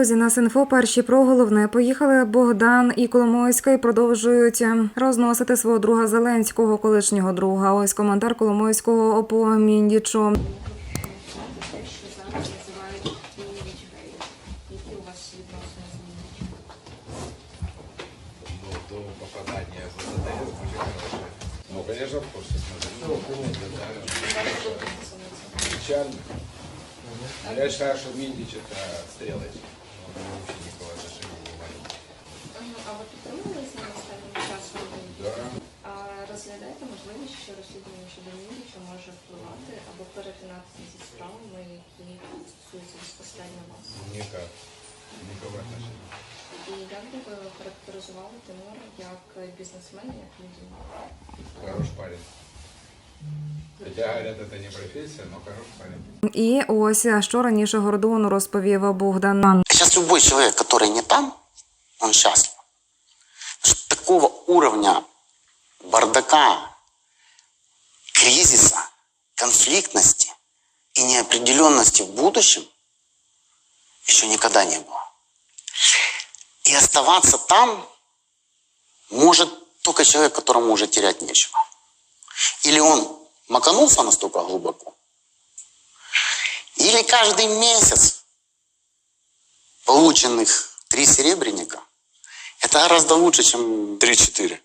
друзі, на Синфо перші про головне поїхали. Богдан і Коломойський продовжують е, розносити свого друга Зеленського, колишнього друга. Ось коментар Коломойського по Міндічу. Міннічем? Ну. Я считаю, что Миндич это стрелочник. Никакого отношения не имеет. А ви підтримували з ним останнім часом? Да. А розглядаєте можливість, що розслідування щодо Мінніча може впливати або перетинатися зі справами, які стосуються безпосередньо вас? Никак. Никакого отношения. І як би ви характеризували Тимура як бізнесмена, як людину? Хороший парень. Хотя говорят, это не профессия, но хороший парень. І ось а що раніше Гордону розповів Богдан. Сейчас любой человек, который не там, он счастлив. Потому что такого уровня бардака, кризиса, конфликтности и неопределенности в будущем еще никогда не было. И оставаться там может только человек, которому уже терять нечего. Или он маканулся настолько глубоко, или каждый месяц полученных три серебряника, это гораздо лучше, чем 3-4.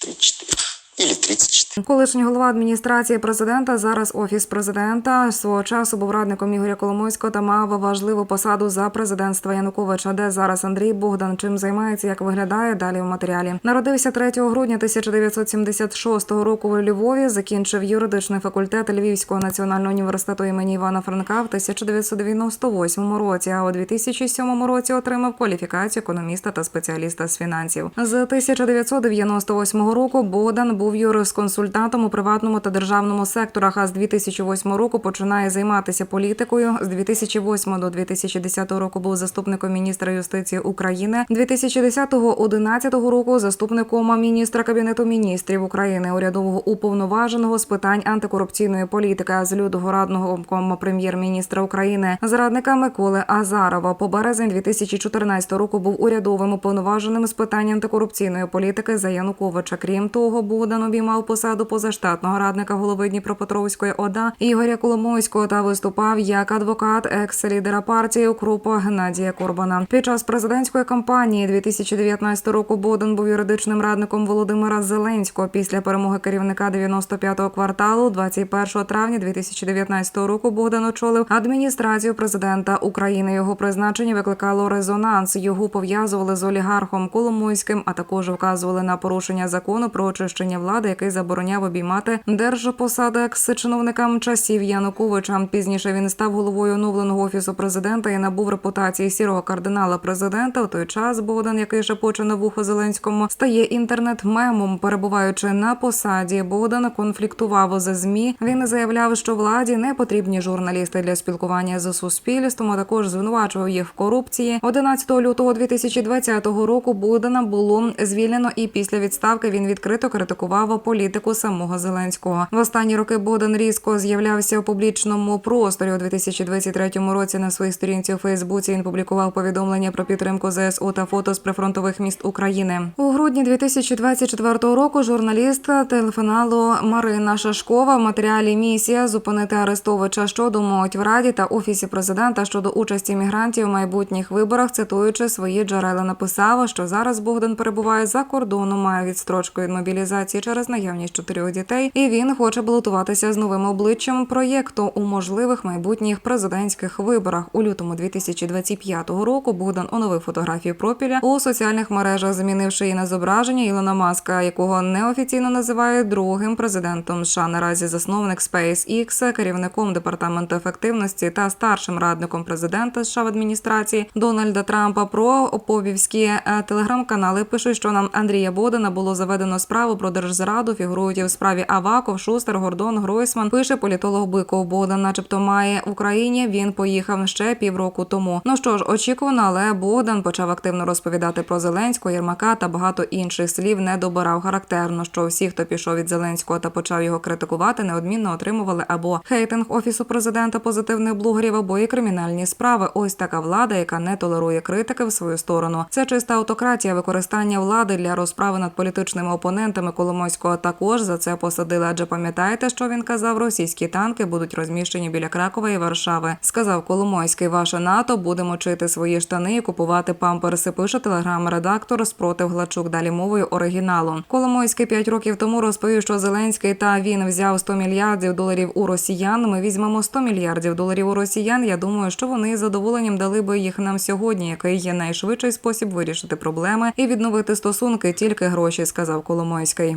3-4. Или 34. Колишній голова адміністрації президента, зараз офіс президента, свого часу був радником Ігоря Коломойського та мав важливу посаду за президентства Януковича, де зараз Андрій Богдан чим займається, як виглядає далі в матеріалі. Народився 3 грудня 1976 року у Львові. Закінчив юридичний факультет Львівського національного університету імені Івана Франка в 1998 році. А у 2007 році отримав кваліфікацію економіста та спеціаліста з фінансів. З 1998 року Богдан був юрисконсультантом у приватному та державному секторах. А з 2008 року починає займатися політикою. З 2008 до 2010 року був заступником міністра юстиції України. 2010-2011 року заступником міністра кабінету міністрів України, урядового уповноваженого з питань антикорупційної політики, з лютого радного кома прем'єр-міністра України, зрадника Миколи Азарова. По березень 2014 року був урядовим уповноваженим з питань антикорупційної політики за Януковича. Крім того, Богдан обіймав посаду позаштатного радника голови Дніпропетровської ОДА Ігоря Коломойського та виступав як адвокат екс-лідера партії Укропа Геннадія Корбана. Під час президентської кампанії 2019 року Богдан був юридичним радником Володимира Зеленського після перемоги керівника 95-го кварталу. 21 травня 2019 року Богдан очолив адміністрацію президента України. Його призначення викликало резонанс. Його пов'язували з олігархом Коломойським, а також вказували на порушення закону про очищення влади, який забороняв обіймати держпосади екс-чиновникам часів Януковича. Пізніше він став головою оновленого офісу президента і набув репутації сірого кардинала президента. У той час Богдан, який шепоче на вухо Зеленському, стає інтернет-мемом. Перебуваючи на посаді, Богдан конфліктував за змі. Він заявляв, що владі не потрібні журналісти для спілкування з суспільством. а Також звинувачував їх в корупції. 11 лютого 2020 року Богдана було звільнено, і після відставки він відкрито критикував політику самого Зеленського. В останні роки Богдан різко з'являвся у публічному просторі у 2023 році. На своїй сторінці у Фейсбуці він публікував повідомлення про підтримку ЗСУ та фото з прифронтових міст України. У грудні 2024 року журналіст телеканалу Марина Шашкова в матеріалі місія зупинити Арестовича, що думають в раді та офісі президента щодо участі мігрантів у майбутніх виборах, цитуючи свої джерела, написала, що зараз Богдан перебуває за кордоном, має відстрочку від мобілізації через наявність чотирьох дітей, і він хоче балотуватися з новим обличчям проєкту у можливих майбутніх президентських виборах. У лютому 2025 року Богдан оновив фотографію пропіля у соціальних мережах, змінивши її на зображення Ілона Маска, якого неофіційно називають другим президентом США. Наразі засновник SpaceX, керівником департаменту ефективності та старшим радником президента США в адміністрації Дональда Трампа. Про оповівські е, телеграм-канали пишуть, що нам Андрія Бодена було заведено справу про державну держзраду фігурують і у справі Аваков, Шустер, Гордон, Гройсман. Пише політолог Биков. Богдан, начебто, має в Україні. Він поїхав ще півроку тому. Ну що ж, очікувано, але Богдан почав активно розповідати про Зеленського, Єрмака та багато інших слів не добирав характерно. Що всі, хто пішов від Зеленського та почав його критикувати, неодмінно отримували або хейтинг офісу президента позитивних блогерів, або і кримінальні справи. Ось така влада, яка не толерує критики в свою сторону. Це чиста автократія, використання влади для розправи над політичними опонентами Коломойського. Також за це посадили. Адже пам'ятаєте, що він казав? Російські танки будуть розміщені біля Кракова і Варшави. Сказав Коломойський, ваше НАТО буде мочити свої штани і купувати памперси. Пише телеграм-редактор спротив Глачук. Далі мовою оригіналу. Коломойський п'ять років тому розповів, що Зеленський та він взяв 100 мільярдів доларів у росіян. Ми візьмемо 100 мільярдів доларів у росіян. Я думаю, що вони з задоволенням дали би їх нам сьогодні, який є найшвидший спосіб вирішити проблеми і відновити стосунки. Тільки гроші, сказав Коломойський.